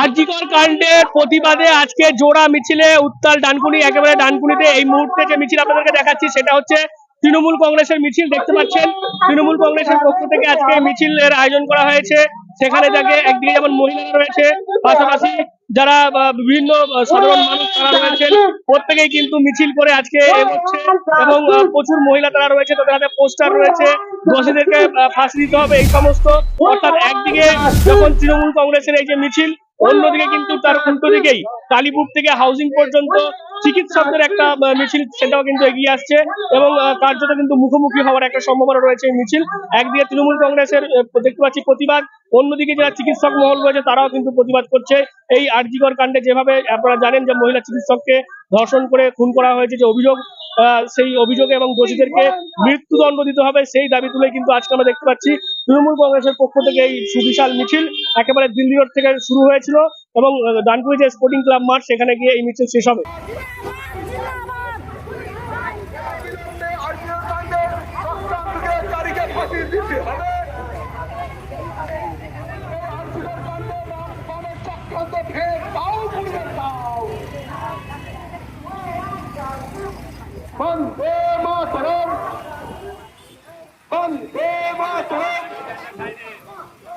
আরজিকর কাণ্ডের প্রতিবাদে আজকে জোড়া মিছিলে উত্তাল ডানকুনি, একেবারে ডানকুনিতে এই মুহূর্তে যে মিছিল আপনাদেরকে দেখাচ্ছি সেটা হচ্ছে তৃণমূল কংগ্রেসের মিছিল, দেখতে পাচ্ছেন? তৃণমূল কংগ্রেসের পক্ষ থেকে আজকে মিছিলের আয়োজন করা হয়েছে। সেখানে যাকে একদিকে যেমন মহিলারা রয়েছে, পাশাপাশি যারা বিভিন্ন সাধারণ মানুষ তারা রয়েছেন, প্রত্যেকেই কিন্তু মিছিল করে আজকে এগোচ্ছে। এবং প্রচুর মহিলা তারা রয়েছে, তাদের হাতে পোস্টার রয়েছে। দোষীদেরকে ফাঁসি দিতে হবে, এই সমস্ত। অর্থাৎ একদিকে যখন তৃণমূল কংগ্রেসের এই যে মিছিল, অন্যদিকে কিন্তু তার উল্টো দিকেই, কালীপুর থেকে হাউসিং পর্যন্ত চিকিৎসকদের একটা মিছিল, সেটাও কিন্তু এগিয়ে আসছে এবং কার্যত কিন্তু মুখোমুখি হওয়ার একটা সম্ভাবনা রয়েছে এই মিছিল। একদিকে তৃণমূল কংগ্রেসের দেখতে পাচ্ছি প্রতিবাদ, অন্যদিকে যারা চিকিৎসক মহল রয়েছে তারাও কিন্তু প্রতিবাদ করছে। এই আরজিকর কাণ্ডে যেভাবে আপনারা জানেন যে মহিলা চিকিৎসককে ধর্ষণ করে খুন করা হয়েছে, যে অভিযোগ সেই অভিযোগে এবং দোষীদেরকে মৃত্যুদণ্ড দিতে হবে, সেই দাবি তুলে কিন্তু আজকে আমরা দেখতে পাচ্ছি তৃণমূল কংগ্রেসের পক্ষ থেকে এই সুবিশাল মিছিল একেবারে দিল্লি রোড থেকে শুরু হয়েছিল। এবং আহ, ডানকুনি যে স্পোর্টিং ক্লাব মাঠ সেখানে গিয়ে এই মিছিল শেষ হবে। বন্দে মাতরম! বন্দে মাতরম!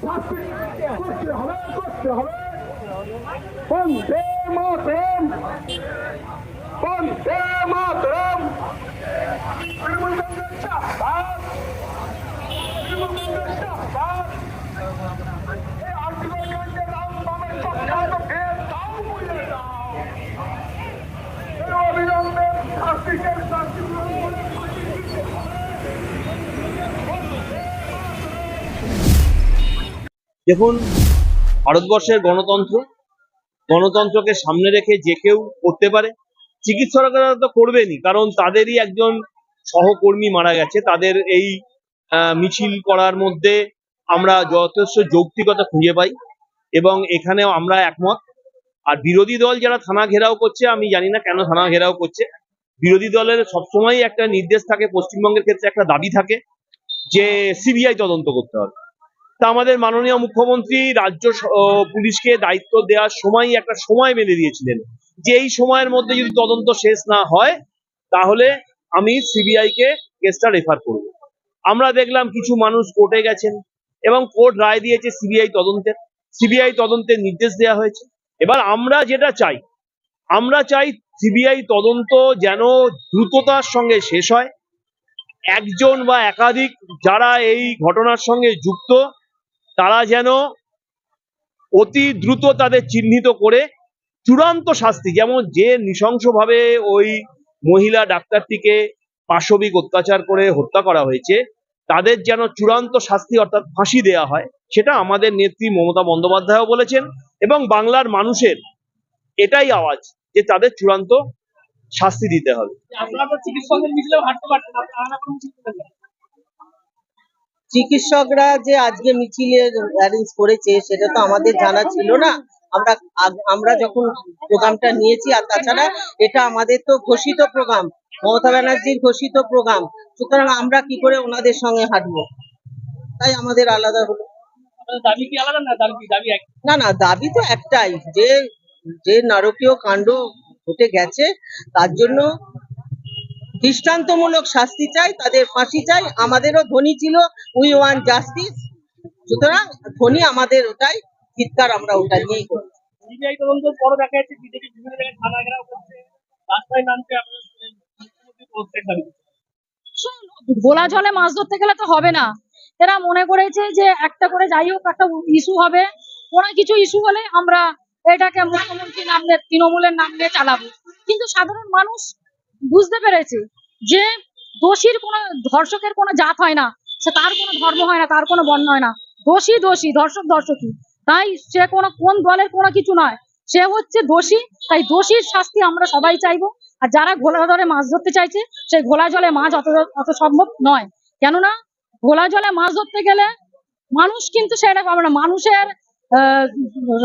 করতে হবে করতে হবে বন্দে মাতরম বন্দে মাতরম তৃণমূল কংগ্রেস চাপবাদ তৃণমূল কংগ্রেস চাপবাদ এই আর্থিক কাণ্ডে রাম বামের চক্রান্ত ফের দাও মুড়িয়ে দাও এই অবিলম্বে শাস্তিকের শাস্তি পূরণ করে ফাঁসি দিতে হবে। দেখুন, ভারতবর্ষের গণতন্ত্র, গণতন্ত্রকে সামনে রেখে যে কেউ করতে পারে চিকিৎসকরা তো করবেনই, কারণ তাদেরই একজন সহকর্মী মারা গেছে, তাদের এই মিছিল করার মধ্যে আমরা যথেষ্ট যৌক্তিকতা খুঁজে পাই এবং এখানেও আমরা একমত। আর বিরোধী দল যারা থানা ঘেরাও করছে, আমি জানি না কেন থানা ঘেরাও করছে, বিরোধী দলের সবসময় একটা নির্দেশ থাকে, পশ্চিমবঙ্গের ক্ষেত্রে একটা দাবি থাকে যে, সিবিআই তদন্ত করতে হবে। তা আমাদের মাননীয় মুখ্যমন্ত্রী, রাজ্য পুলিশকে দায়িত্ব দেওয়ার সময় একটা সময় বেঁধে দিয়েছিলেন। যে এই সময়ের মধ্যে যদি তদন্ত শেষ না হয়, তাহলে আমি সিবিআই কে কেসটা রেফার করব। আমরা দেখলাম কিছু মানুষ কোর্টে গেছেন এবং কোর্ট রায় দিয়েছে সিবিআই তদন্তের। সিবিআই তদন্তের নির্দেশ দেওয়া হয়েছে। এবার আমরা যেটা চাই, আমরা চাই সিবিআই তদন্ত যেন দ্রুততার সঙ্গে শেষ হয়। একজন বা একাধিক যারা এই ঘটনার সঙ্গে যুক্ত তারা যেন অতি দ্রুত তাদের চিহ্নিত করে চূড়ান্ত শাস্তি, যেমন যে নৃশংসভাবে ওই মহিলা ডাক্তারটিকে পাশবিক অত্যাচার করে হত্যা করা হয়েছে, তাদের যেন চূড়ান্ত শাস্তি অর্থাৎ ফাঁসি দেয়া হয়, সেটা আমাদের নেত্রী মমতা বন্দ্যোপাধ্যায়ও বলেছেন এবং বাংলার মানুষের এটাই আওয়াজ যে তাদের চূড়ান্ত শাস্তি দিতে হবে। চিকিৎসকরা যে আজকে মিছিলের অ্যারেঞ্জ করেছে সেটা তো আমাদের জানা ছিল না। আমরা আমরা যখন প্রোগ্রামটা নিয়েছি আর তাছাড়া এটা আমাদের তো ঘোষিত প্রোগ্রাম মমতা ব্যানার্জির ঘোষিত প্রোগ্রাম। সুতরাং আমরা কি করে ওনাদের সঙ্গে হাঁটবো? তাই আমাদের আলাদা হলো। না না দাবি তো একটাই যে যে নারকীয় কাণ্ড ঘটে গেছে তার জন্য দৃষ্টান্তমূলক শাস্তি চাই তাদের ফাঁসি চাই আমাদেরও ধ্বনি ছিল উই ওয়ান জাস্টিস সুতরাং ধ্বনি আমাদের ওটাই চিৎকার আমরা ওটা নিয়েই করি সিবিআই তদন্তের পরও দেখা যাচ্ছে বিজেপি বিভিন্ন জায়গায় থানা ঘেরাও করছে রাস্তায় নামছে আপনাদের মুখ্যমন্ত্রী পদত্যাগ দাবি করছে। গোলা জলে মাছ ধরতে গেলে তো হবে না। এরা মনে করেছে যে একটা করে যাই হোক একটা ইস্যু হবে। কোনো কিছু ইস্যু হলে আমরা এটাকে মুখ্যমন্ত্রী নাম নিয়ে তৃণমূলের নাম নিয়ে চালাবো। কিন্তু সাধারণ মানুষ বুঝতে পেরেছে যে দোষীর কোনো, ধর্ষকের কোনো জাত হয় না। সে তার কোনো ধর্ম হয় না, তার কোনো বর্ণ হয় না। দোষী দোষী, ধর্ষক ধর্ষকই তাই সে কোনো, কোন দলের কোনো কিছু নয়। সে হচ্ছে দোষী, তাই দোষীর শাস্তি আমরা সবাই চাইব। আর যারা ঘোলা ধরে মাছ ধরতে চাইছে সেই ঘোলা জলে মাছ অত অত সম্ভব নয়। কেননা ঘোলা জলে মাছ ধরতে গেলে মানুষ কিন্তু সেটা পাবে না। মানুষের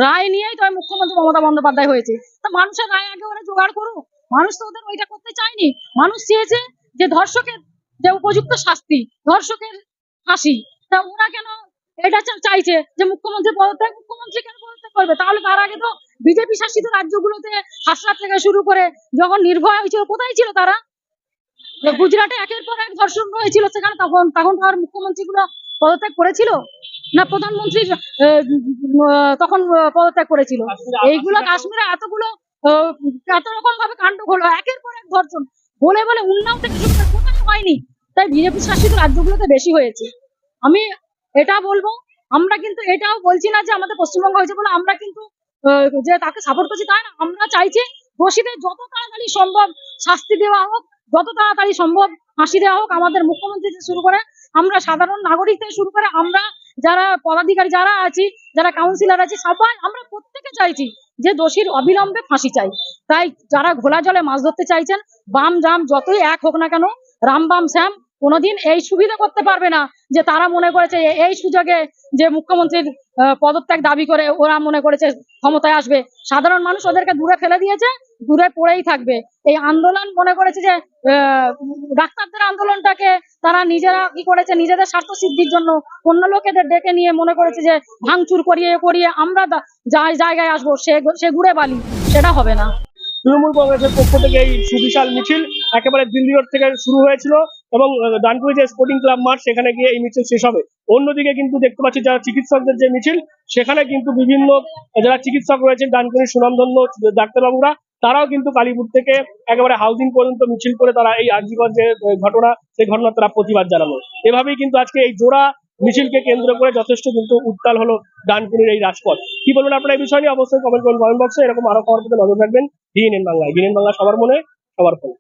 রায় নিয়েই তো মুখ্যমন্ত্রী মমতা বন্দ্যোপাধ্যায় হয়েছে। তা মানুষের রায় আগে ওরা জোগাড় করুক। মানুষ তো ওদের ওইটা করতে চায়নি। মানুষ চেয়েছে যে ধর্ষকের যে উপযুক্ত শাস্তি, ধর্ষকের ফাঁসি। তা ওরা কেন এটা চাইছে যে মুখ্যমন্ত্রী পদত্যাগ, মুখ্যমন্ত্রী কেন পদত্যাগ করবে? তাহলে তার আগে তো বিজেপি শাসিত রাজ্যগুলোতে হাসরাত থেকে শুরু করে যখন নির্ভয় হয়েছিল, কোথায় ছিল তারা? গুজরাটে একের পর এক ধর্ষণ হয়েছিল সেখানে, তখন তখন তো আর মুখ্যমন্ত্রী গুলো পদত্যাগ করেছিল? না প্রধানমন্ত্রী তখন পদত্যাগ করেছিল? এইগুলো কাশ্মীরে এতগুলো এত রকম ভাবে কাণ্ড হলো, একের পর এক ধর্ষণ বলে বলে উন্নাও থেকে শুরু কোথাও হয়নি। তাই বিজেপি শাসিত রাজ্যগুলোতে বেশি হয়েছে। আমি এটা বলব, আমরা কিন্তু এটাও বলছি না যে আমাদের পশ্চিমবঙ্গ হয়েছে বলে আমরা কিন্তু যে তাকে সাপোর্ট করছি তাই না। আমরা চাইছি দোষীদের যত তাড়াতাড়ি সম্ভব শাস্তি দেওয়া হোক, যত তাড়াতাড়ি সম্ভব ফাঁসি দেওয়া হোক, আমাদের মুখ্যমন্ত্রী শুরু করে আমরা সাধারণ নাগরিক থেকে শুরু করে আমরা যারা পদাধিকারী, যারা আছি, যারা কাউন্সিলর আছি, সবাই, আমরা প্রত্যেকে চাইছি যে দোষীর অবিলম্বে ফাঁসি চাই। তাই যারা ঘোলা জলে মাছ ধরতে চাইছেন, বাম জাম যতই এক হোক না কেন, রাম বাম শ্যাম কোনোদিন এই সুবিধা করতে পারবে না যে তারা মনে করেছে এই সুযোগে যে মুখ্যমন্ত্রীর পদত্যাগ দাবি করে ওরা মনে করেছে ক্ষমতায় আসবে। সাধারণ মানুষ ওদেরকে দূরে ফেলে দিয়েছে, দূরে পড়েই থাকবে। এই আন্দোলন মনে করেছে যে ডাক্তারদের আন্দোলনটাকে তারা নিজেরা কি করেছে, নিজেদের স্বার্থ সিদ্ধির জন্য অন্য লোকেদের ডেকে নিয়ে মনে করেছে যে, ভাঙচুর করিয়ে করিয়ে আমরা জায়গায় আসব, সে সে ঘুরে বালি সেটা হবে না। তৃণমূল কংগ্রেসের পক্ষ থেকে এই সুবিশাল মিছিল একেবারে দিল্লি রোড থেকে শুরু হয়েছিল। এবং আহ, ডানকুনি যে স্পোর্টিং ক্লাব মাঠ সেখানে গিয়ে এই মিছিল শেষ হবে। অন্যদিকে কিন্তু দেখতে পাচ্ছি যারা চিকিৎসকদের যে মিছিল সেখানে কিন্তু বিভিন্ন যারা চিকিৎসক রয়েছেন ডানকুনির সুনামধন্য ডাক্তারবাবুরা তারাও কিন্তু কালীপুর থেকে একেবারে হাউজিং পর্যন্ত মিছিল করে তারা এই আর্জিকর যে ঘটনা সেই ঘটনা তারা প্রতিবাদ জানালো। এভাবেই কিন্তু আজকে এই জোড়া মিছিলকে কেন্দ্র করে যথেষ্ট কিন্তু উত্তাল হলো ডানকুনির এই রাজপথ। কি বলবেন আপনারা এই বিষয় নিয়ে? অবশ্যই কমেন্ট করুন কমেন্ট বক্সে এরকম আরও খবর পেতে নজর রাখবেন। ডিএনএন বাংলায় ডিএনএন বাংলা সবার মনে সবার ফোন।